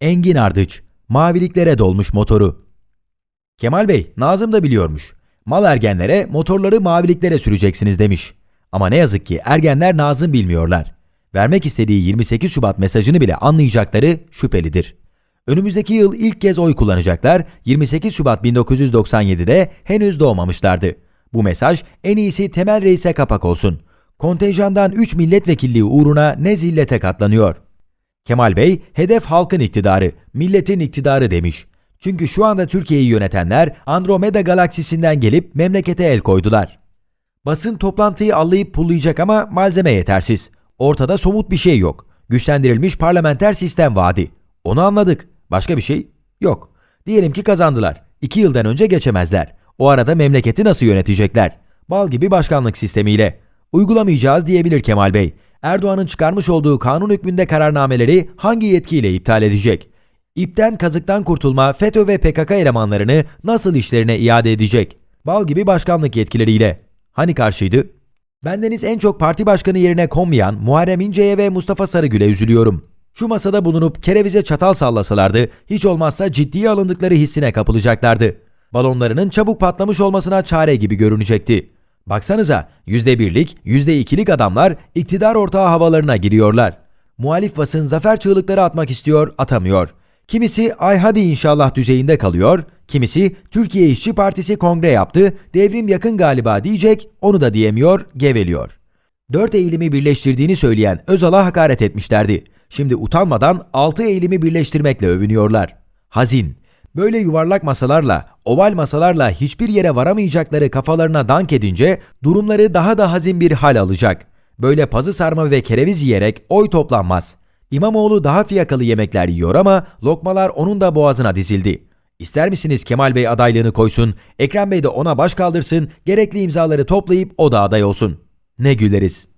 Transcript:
Engin Ardıç, maviliklere dolmuş motoru. Kemal Bey, Nazım da biliyormuş. Mal ergenlere motorları maviliklere süreceksiniz demiş. Ama ne yazık ki ergenler Nazım bilmiyorlar. Vermek istediği 28 Şubat mesajını bile anlayacakları şüphelidir. Önümüzdeki yıl ilk kez oy kullanacaklar 28 Şubat 1997'de henüz doğmamışlardı. Bu mesaj en iyisi Temel Reis'e kapak olsun. Kontenjandan 3 milletvekilliği uğruna ne zillete katlanıyor. Kemal Bey, hedef halkın iktidarı, milletin iktidarı demiş. Çünkü şu anda Türkiye'yi yönetenler Andromeda galaksisinden gelip memlekete el koydular. Basın toplantıyı allayıp pullayacak ama malzeme yetersiz. Ortada somut bir şey yok. Güçlendirilmiş parlamenter sistem vaadi. Onu anladık. Başka bir şey yok. Diyelim ki kazandılar. İki yıldan önce geçemezler. O arada memleketi nasıl yönetecekler? Bal gibi başkanlık sistemiyle. Uygulamayacağız diyebilir Kemal Bey. Erdoğan'ın çıkarmış olduğu kanun hükmünde kararnameleri hangi yetkiyle iptal edecek? İpten kazıktan kurtulma FETÖ ve PKK elemanlarını nasıl işlerine iade edecek? Bal gibi başkanlık yetkileriyle. Hani karşıydı? Bendeniz en çok parti başkanı yerine konmayan Muharrem İnce'ye ve Mustafa Sarıgül'e üzülüyorum. Şu masada bulunup kerevize çatal sallasalardı hiç olmazsa ciddiye alındıkları hissine kapılacaklardı. Balonlarının çabuk patlamış olmasına çare gibi görünecekti. Baksanıza %1'lik, %2'lik adamlar iktidar ortağı havalarına giriyorlar. Muhalif basın zafer çığlıkları atmak istiyor, atamıyor. Kimisi ay hadi inşallah düzeyinde kalıyor, kimisi Türkiye İşçi Partisi kongre yaptı, devrim yakın galiba diyecek, onu da diyemiyor, geveliyor. Dört eğilimi birleştirdiğini söyleyen Özal'a hakaret etmişlerdi. Şimdi utanmadan altı eğilimi birleştirmekle övünüyorlar. Hazin. Böyle yuvarlak masalarla, oval masalarla hiçbir yere varamayacakları kafalarına dank edince durumları daha da hazin bir hal alacak. Böyle pazı sarma ve kereviz yiyerek oy toplanmaz. İmamoğlu daha fiyakalı yemekler yiyor ama lokmalar onun da boğazına dizildi. İster misiniz Kemal Bey adaylığını koysun, Ekrem Bey de ona baş kaldırsın, gerekli imzaları toplayıp o da aday olsun. Ne güleriz.